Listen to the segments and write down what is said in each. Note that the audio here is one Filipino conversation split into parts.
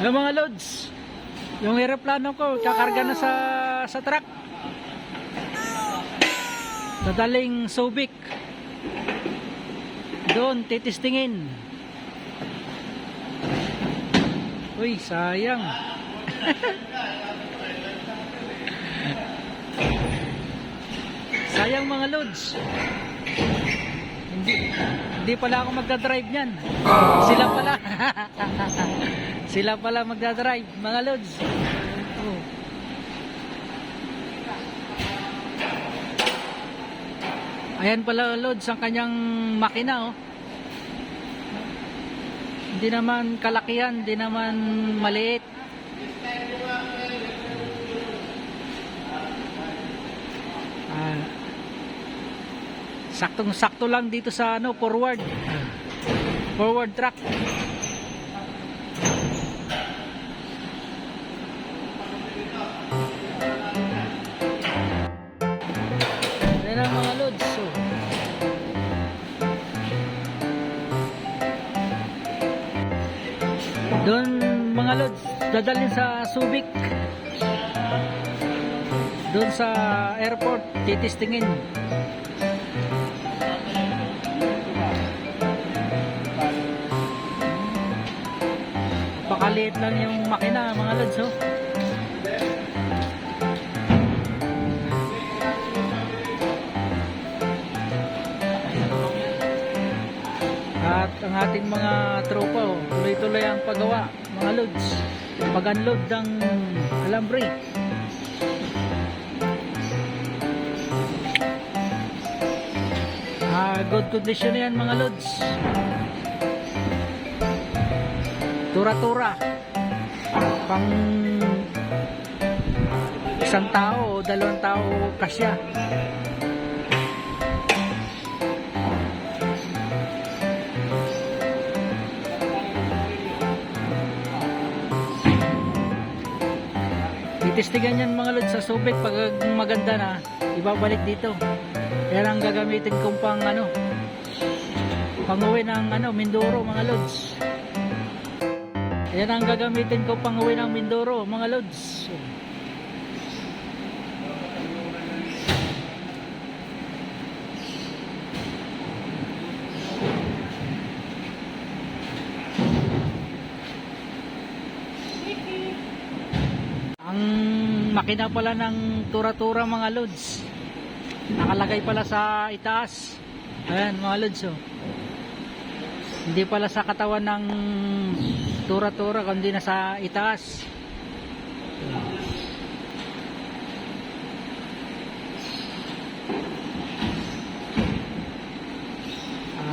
Yung mga loads, yung aeroplano ko, kakarga na sa sa truck. Dadaling Subic. Doon, titistingin. Uy, sayang. sayang mga loads. Hindi, hindi pala ako magdadrive niyan. Sila pala. Sila pala magdadrive, mga loads. Oh. Ayan pala loads ang kanyang makina oh. Hindi naman kalakihan, hindi naman maliit. Ah, saktong-sakto lang dito sa ano, forward. Forward track. Doon mga loads, dadalhin sa Subic. Doon sa airport, titistingin. Pakaliit lang yung makina mga loads oh. At ang ating mga tropa, oh, tuloy-tuloy ang paggawa, mga loads. Pag-unload ng alambre. Ah, good condition na yan mga loads. Tura-tura. Pang isang tao o dalawang tao kasya. Titistigan yan mga lods sa Subic pag maganda na, ibabalik dito. Yan ang gagamitin kong pang ano, panguwi ng ano, Mindoro mga lods. Yan ang gagamitin ko pang uwi ng Mindoro mga lods. Ang makina pala ng tura-tura mga loads. Nakalagay pala sa itaas. Ayan mga loads oh. Hindi pala sa katawan ng tura-tura kundi na sa itaas.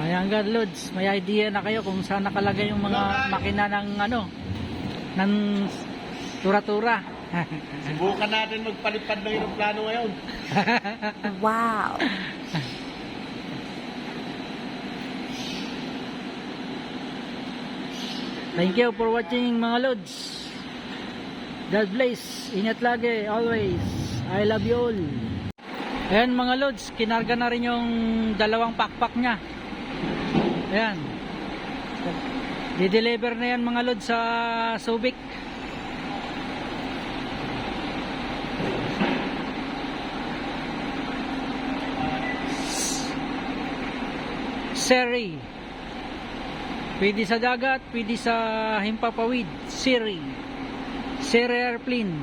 Ayan God loads, may idea na kayo kung saan nakalagay yung mga makina ng ano ng tura-tura. Subukan natin magpalipad ng aeroplano ngayon. Wow. Thank you for watching mga lods. God bless. Ingat lagi, always. I love you all. Ayan mga lods, kinarga na rin yung dalawang pakpak niya. Ayan. Di-deliver na yan mga lods sa Subic. Seri. Pwede sa dagat, pwede sa himpapawid. Siri. Siri airplane.